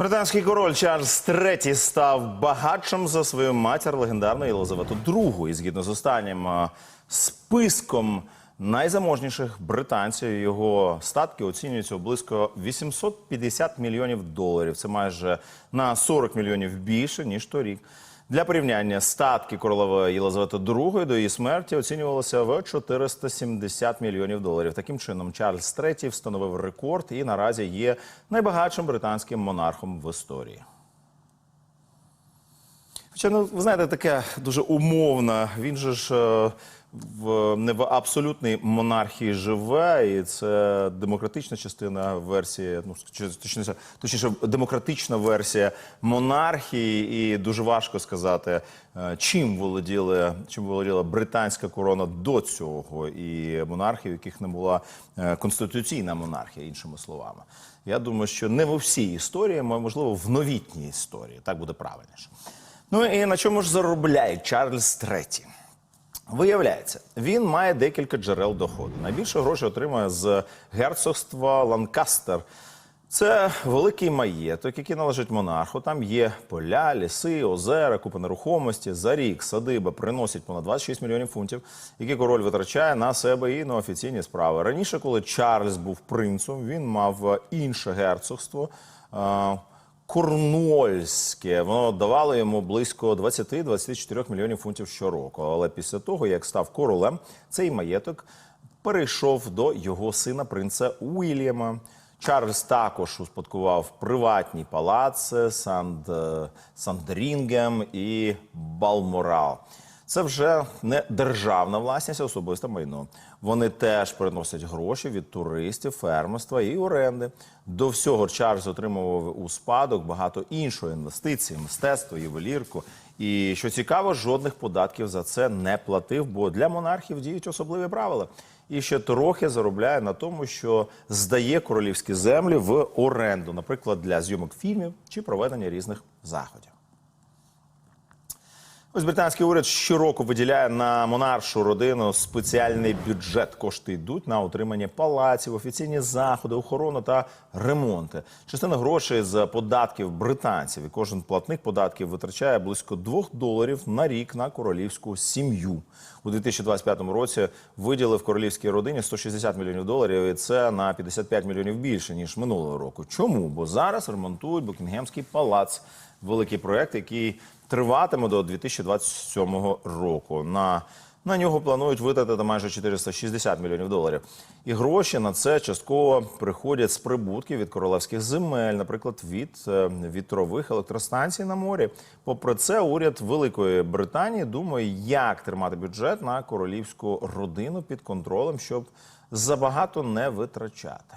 Британський король Чарльз III став багатшим за свою матір легендарну Єлизавету II. І згідно з останнім списком найзаможніших британців, його статки оцінюються у близько 850 мільйонів доларів. Це майже на 40 мільйонів більше ніж торік. Для порівняння статки королеви Єлизавети II до її смерті оцінювалися в 470 мільйонів доларів. Таким чином, Чарльз III встановив рекорд і наразі є найбагатшим британським монархом в історії. Хоча, ну, ви знаєте, таке дуже умовно. Він же ж е, в, не в абсолютній монархії живе, і це демократична частина версії, ну точніше, точніше, демократична версія монархії, і дуже важко сказати, е, чим володіли, чим володіла британська корона до цього, і монархії, у яких не була е, конституційна монархія, іншими словами. Я думаю, що не в усій історії, а, можливо, в новітній історії. Так буде правильніше. Ну і на чому ж заробляє Чарльз III? Виявляється, він має декілька джерел доходу. Найбільше грошей отримує з герцогства Ланкастер. Це великий маєток, який належить монарху. Там є поля, ліси, озера, купа нерухомості. За рік садиба приносить понад 26 мільйонів фунтів, які король витрачає на себе і на офіційні справи. Раніше, коли Чарльз був принцем, він мав інше герцогство. Е, Корнуольське воно давало йому близько 20-24 мільйонів фунтів щороку. Але після того, як став королем, цей маєток перейшов до його сина принца Уільяма. Чарльз також успадкував приватні палаци Санд, е, Сандрінгем і Балморал. Це вже не державна власність, а особисте майно. Вони теж приносять гроші від туристів, фермерства і оренди. До всього Чарльз отримував у спадок багато іншої інвестицій, мистецтво, ювелірку. І що цікаво, жодних податків за це не платив, бо для монархів діють особливі правила. І ще трохи заробляє на тому, що здає королівські землі в оренду, наприклад, для зйомок фільмів чи проведення різних заходів. Ось британський уряд щороку виділяє на монаршу родину спеціальний бюджет. Кошти йдуть на утримання палаців, офіційні заходи, охорону та ремонти. Частина грошей з податків британців і кожен платник податків витрачає близько 2 доларів на рік на королівську сім'ю. У 2025 році виділив королівській родині 160 мільйонів доларів, і це на 55 мільйонів більше ніж минулого року. Чому? Бо зараз ремонтують Букінгемський палац, великий проект, який триватиме до 2027 року. На, на нього планують витратити майже 460 мільйонів доларів. І гроші на це частково приходять з прибутків від королевських земель, наприклад, від е, вітрових електростанцій на морі. Попри це, уряд Великої Британії думає, як тримати бюджет на королівську родину під контролем, щоб забагато не витрачати.